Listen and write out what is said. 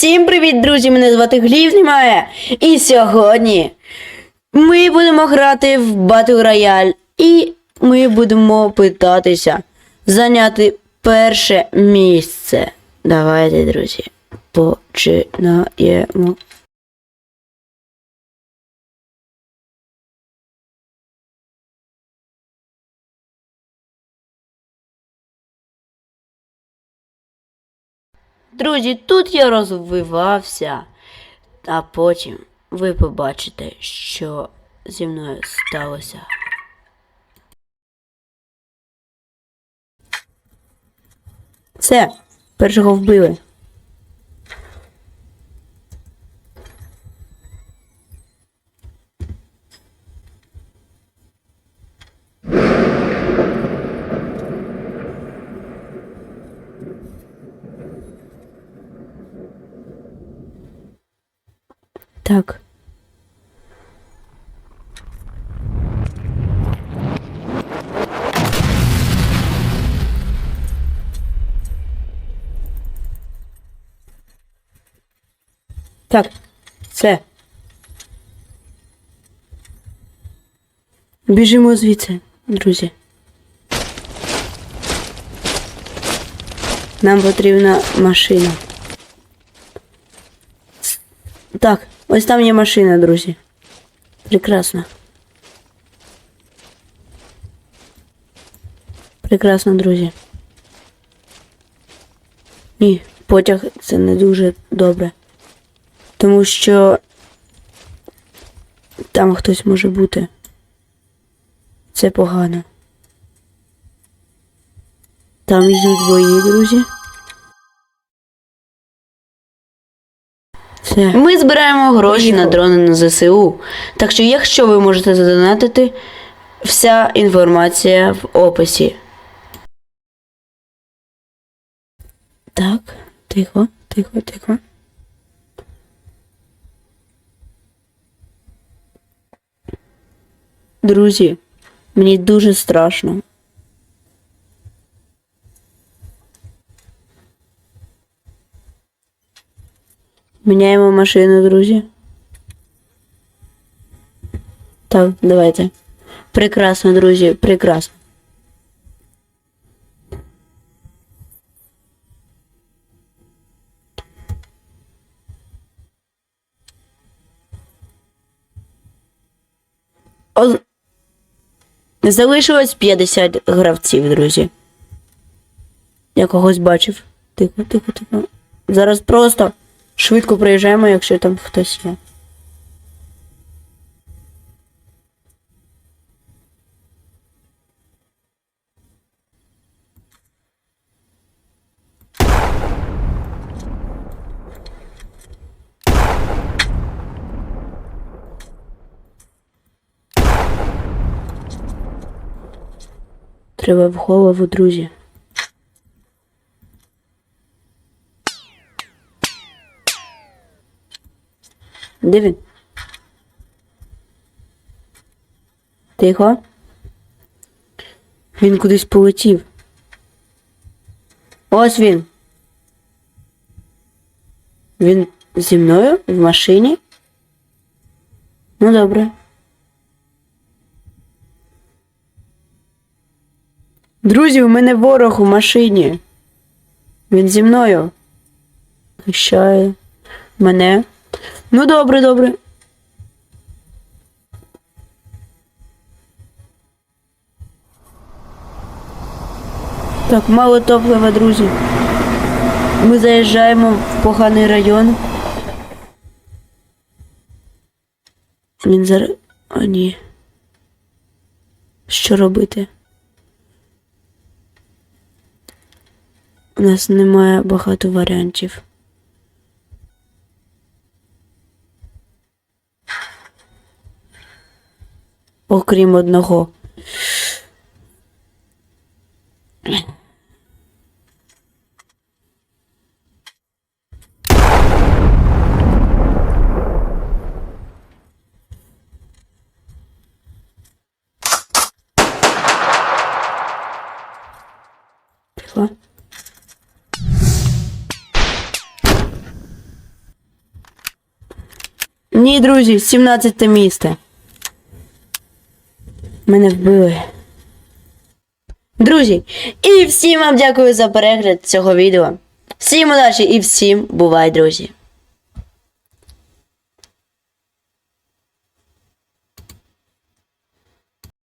Усім привіт, друзі! Мене звати Глів Немає. І сьогодні ми будемо грати в Battle Royale. І ми будемо питатися зайняти перше місце. Давайте, друзі, починаємо. Друзі, тут я розвивався, а потім ви побачите, що зі мною сталося. Все, першого вбили. Так. Так, все. Біжимо звідси, друзі. Нам потрібна машина. Так, ось там є машина, друзі. Прекрасно. Прекрасно, друзі. Ні, потяг це не дуже добре. Тому що там хтось може бути. Це погано. Там йдуть бої, друзі. Ми збираємо гроші на дрони на ЗСУ. Так що, якщо ви можете задонатити, вся інформація в описі. Так, тихо, тихо, тихо. Друзі, мені дуже страшно. Міняємо машину, друзі. Так, давайте. Прекрасно, друзі, прекрасно. Залишилось 50 гравців, друзі. Я когось бачив. Тихо, тихо, тихо. Зараз просто швидко приїжджаємо, якщо там хтось є. Треба в голову, друзі. Де? Тихо. Він кудись полетів. Ось він. Він зі мною в машині? Ну добре. Друзі, у мене ворог у машині. Він зі мною. Захищає мене. Ну добре, добре. Так, мало топлива, друзі. Ми заїжджаємо в поганий район. Він зараз. О, ні. Що робити? У нас немає багато варіантів. Окрім одного. Ні, друзі, 17 місце. Мене вбили. Друзі, і всім вам дякую за перегляд цього відео. Всім удачі і всім бувай, друзі!